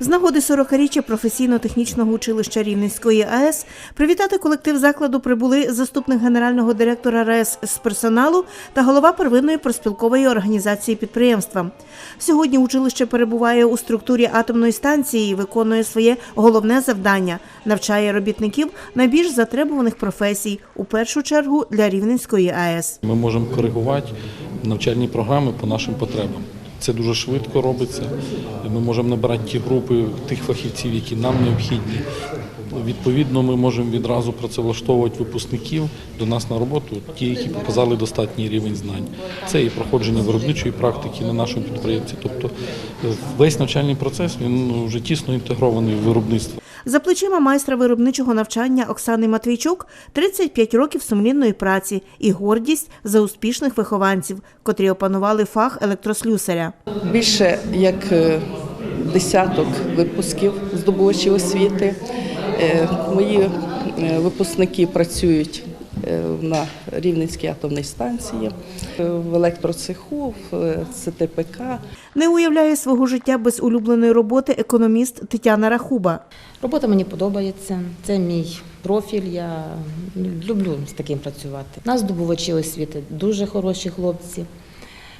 З нагоди 40-річчя професійно-технічного училища Рівненської АЕС привітати колектив закладу прибули заступник генерального директора РАЕС з персоналу та голова первинної проспілкової організації підприємства. Сьогодні училище перебуває у структурі атомної станції і виконує своє головне завдання навчає робітників найбільш затребуваних професій, у першу чергу для Рівненської АЕС. Ми можемо коригувати навчальні програми по нашим потребам. Це дуже швидко робиться. Ми можемо набирати ті групи тих фахівців, які нам необхідні. Відповідно, ми можемо відразу працевлаштовувати випускників до нас на роботу, ті, які показали достатній рівень знань. Це і проходження виробничої практики на нашому підприємстві. Тобто е, весь навчальний процес він вже тісно інтегрований в виробництво. За плечима майстра виробничого навчання Оксани Матвійчук 35 років сумлінної праці і гордість за успішних вихованців, котрі опанували фах електрослюсаря. Більше як е, десяток випусків здобувачів освіти. Е, Мої е, випускники працюють на Рівненській атомній станції, е, в електроцеху, в е, ЦТПК. Не уявляє свого життя без улюбленої роботи економіст Тетяна Рахуба. Робота мені подобається, це мій профіль. Я люблю з таким працювати. Нас здобувачі освіти дуже хороші хлопці.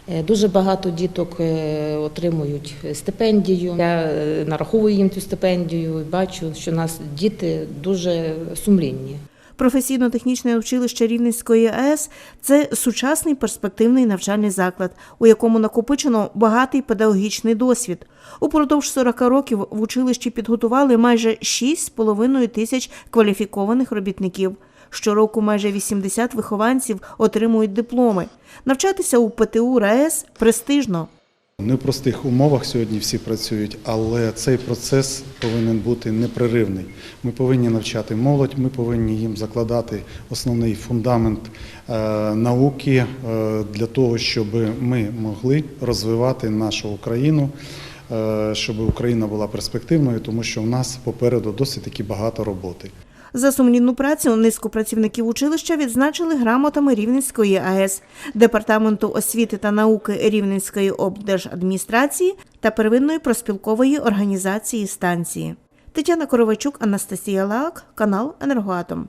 Е, Дуже багато діток е, отримують стипендію. Я е, нараховую їм цю стипендію і бачу, що у нас діти дуже сумлінні. Професійно-технічне училище Рівненської АЕС це сучасний перспективний навчальний заклад, у якому накопичено багатий педагогічний досвід. Упродовж 40 років в училищі підготували майже 6,5 тисяч кваліфікованих робітників. Щороку майже 80 вихованців отримують дипломи. Навчатися у ПТУ РаЕС престижно. В непростих умовах сьогодні всі працюють, але цей процес повинен бути непреривний. Ми повинні навчати молодь, ми повинні їм закладати основний фундамент е, науки е, для того, щоб ми могли розвивати нашу Україну, е, щоб Україна була перспективною, тому що в нас попереду досить таки багато роботи. За сумнівну працю низку працівників училища відзначили грамотами Рівненської АЕС, Департаменту освіти та науки Рівненської облдержадміністрації та первинної проспілкової організації станції. Тетяна Коровачук, Анастасія Лаак, канал Енергоатом.